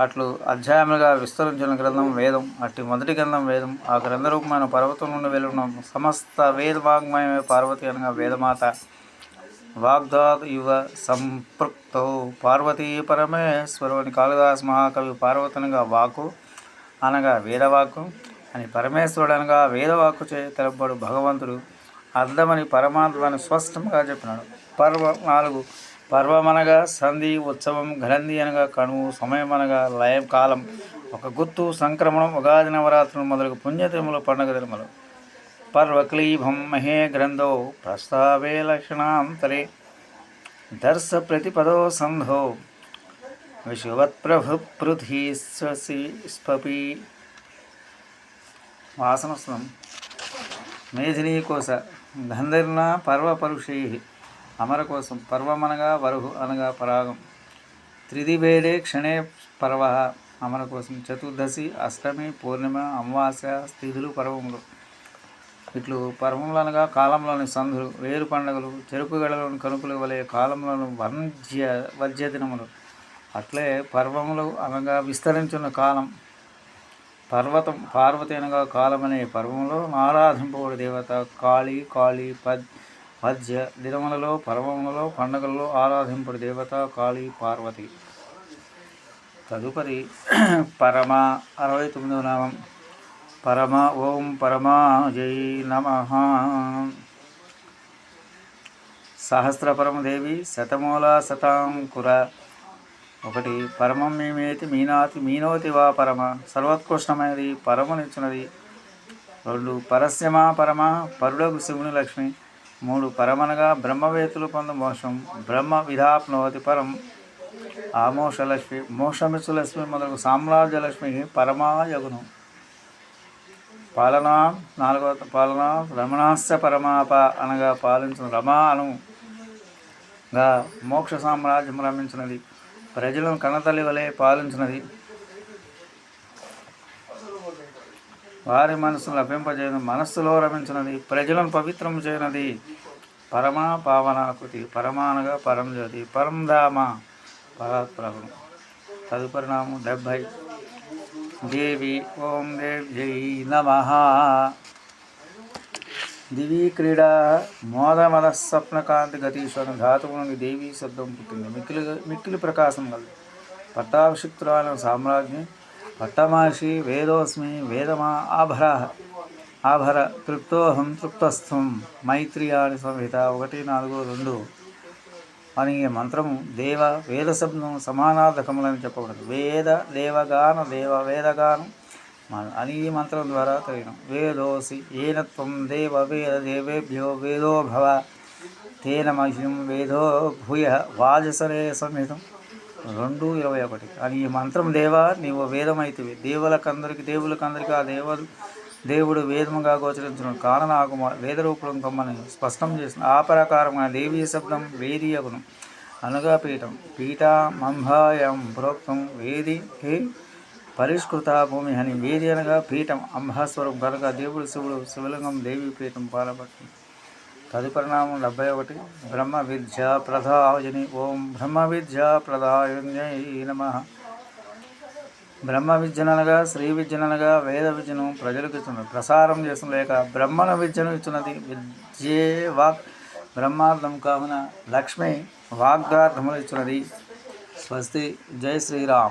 అట్లు అధ్యాయములుగా విస్తరించిన గ్రంథం వేదం అట్టి మొదటి గ్రంథం వేదం. ఆ గ్రంథ రూపమైన పర్వతం నుండి వెలువడిన సమస్త వేదవాగ్మయమే పార్వతి అనగా వేదమాత. వాగ్దాద్ యువ సంపృక్తో పార్వతీ పరమేశ్వరుని కాళిదాస్ మహాకవి పార్వతనగా వాకు అనగా వేదవాకు. అని పరమేశ్వరుడు అనగా వేదవాకు చే తెలపబడు భగవంతుడు. అర్థమని పరమాత్మని స్పష్టంగా చెప్పినాడు. పర్వ నాలుగు పర్వమనగా సంధి ఉత్సవం గ్రంథి అనగా కణువు సమయం అనగా లయం కాలం. ఒక గుర్తు సంక్రమణం ఉగాది నవరాత్రులు మొదలగు పుణ్యతిరుమల పండుగ తిరుమలు పర్వక్లీభం మహే గ్రంథో ప్రస్తావే లక్షణాంతరే. దర్శ ప్రతిపదో సంధో. విశువత్ప్రభు పృథి స్వసి స్పపి వాసనస్నం మేధినీకోశ గంధర్న పర్వపరుషై. అమర కోసం పర్వమనగా వరుహు అనగా పరాగం. త్రిదివేదే క్షణే పర్వ అమర కోసం చతుర్దశి అష్టమి పూర్ణిమ అమావాస్య స్థితులు పర్వములు. ఇట్లు పర్వములు అనగా కాలంలోని సంధులు వేరు పండుగలు చెరుకు గడలోని కనుపుల వలె కాలంలోని వర్జ్య వర్జ్య దినములు. అట్లే పర్వములు అనగా విస్తరించిన కాలం. పర్వతం పార్వతి అనగా కాలం అనే పర్వంలో ఆరాధింపబడు దేవత కాళీ కాళీ పద్ పద్య దినములలో పర్వములలో పండుగలలో ఆరాధింపుడు దేవత కాళీ పార్వతి. తదుపరి పరమ అరవై తొమ్మిదవ నామం. పరమ ఓం పరమా జై నమ. సహస్రపరమదేవి శతమూల శతాంకుర. ఒకటి పరమం మేమేతి మీనాతి మీనోతి వా పరమ. సర్వోత్కృష్టమైనది పరమునిచ్చినది రెండు పరస్యమా పరమ పరుడగు శివుని లక్ష్మి. మూడు పరమనగా బ్రహ్మవేతులు పొందు మోక్షం. బ్రహ్మ విధాప్నవతి పరం. ఆమోషలక్ష్మి మోక్షమిచ్చు లక్ష్మి మొదలగు సామ్రాజ్యలక్ష్మి పరమాయగును. పాలన నాలుగవ పాలన రమణాస్య పరమాప అనగా పాలించిన రమా అనుగా మోక్ష సామ్రాజ్యం రమించినది. ప్రజలను కన్నతల్లి వలె పాలించినది. వారి మనసును లభింపజేయను మనస్సులో రమించినది ప్రజలను పవిత్రం చేయనది. పరమ పావనాకృతి పరమానగా పరం జ్యోతి పరం ధామ పరాత్ప్రభం తదుపరి నామం డెబ్భై. దేవి ఓం దేవ్యై నమ. దివీ క్రీడా మోదమద స్వప్నకాంతి గతీశ్వరం ధాతువు నుండి దేవీ శబ్దం పుట్టింది. మిక్కిలి మిక్కిలి ప్రకాశం కలదు. పట్టాభిషిక్తురాల సామ్రాజ్యం పట్టమాషి వేదోస్మి వేదమా ఆభర ఆభర తృప్తోహం తృప్తస్థం మైత్రియాని సంహిత ఒకటి నాలుగు రెండు అని మంత్రము దేవ వేద శబ్దం సమానార్థకములని చెప్పబడదు వేద దేవగాన దేవ వేదగానం అని ఈ మంత్రం ద్వారా తెలియడం. వేదోసి ఏనత్వం దేవ వేద దేవేభ్యో వేదో భవ తేన మహిం వేదో భూయ వాజసరే సంహితం. రెండు ఇరవై ఒకటి. అని ఈ మంత్రం దేవా నీవు వేదమైతివి. దేవులకందరికి దేవులకందరికి ఆ దేవ దేవుడు వేదముగా గోచరించిన. కారణ ఆకుమ వేద కమ్మని స్పష్టం చేసిన ఆ ప్రకారమైన దేవీ శబ్దం వేదీయగుణం అనగా పీఠం. పీఠ మంభాయం ప్రోక్తం వేది హే పరిష్కృత భూమి అని వేది అనగా పీఠం. అంభాస్వరం కనుక దేవుడు శివుడు శివలింగం దేవి పీఠం పాలపట్టింది తదుపరిణామం డెబ్బై ఒకటి. బ్రహ్మ విద్య ప్రధాయని. ఓం బ్రహ్మ విద్య ప్రధాయన్యై నమ. బ్రహ్మ విద్యనగా శ్రీ విద్యనగా వేద విద్యను ప్రజలకు ఇస్తున్నది ప్రసారం చేసిన లేక బ్రహ్మణ విద్యను ఇస్తున్నది విద్యే వాక్ బ్రహ్మార్థం కావున లక్ష్మి వాగ్దార్థములు ఇస్తున్నది స్వస్తి. జై శ్రీరామ్.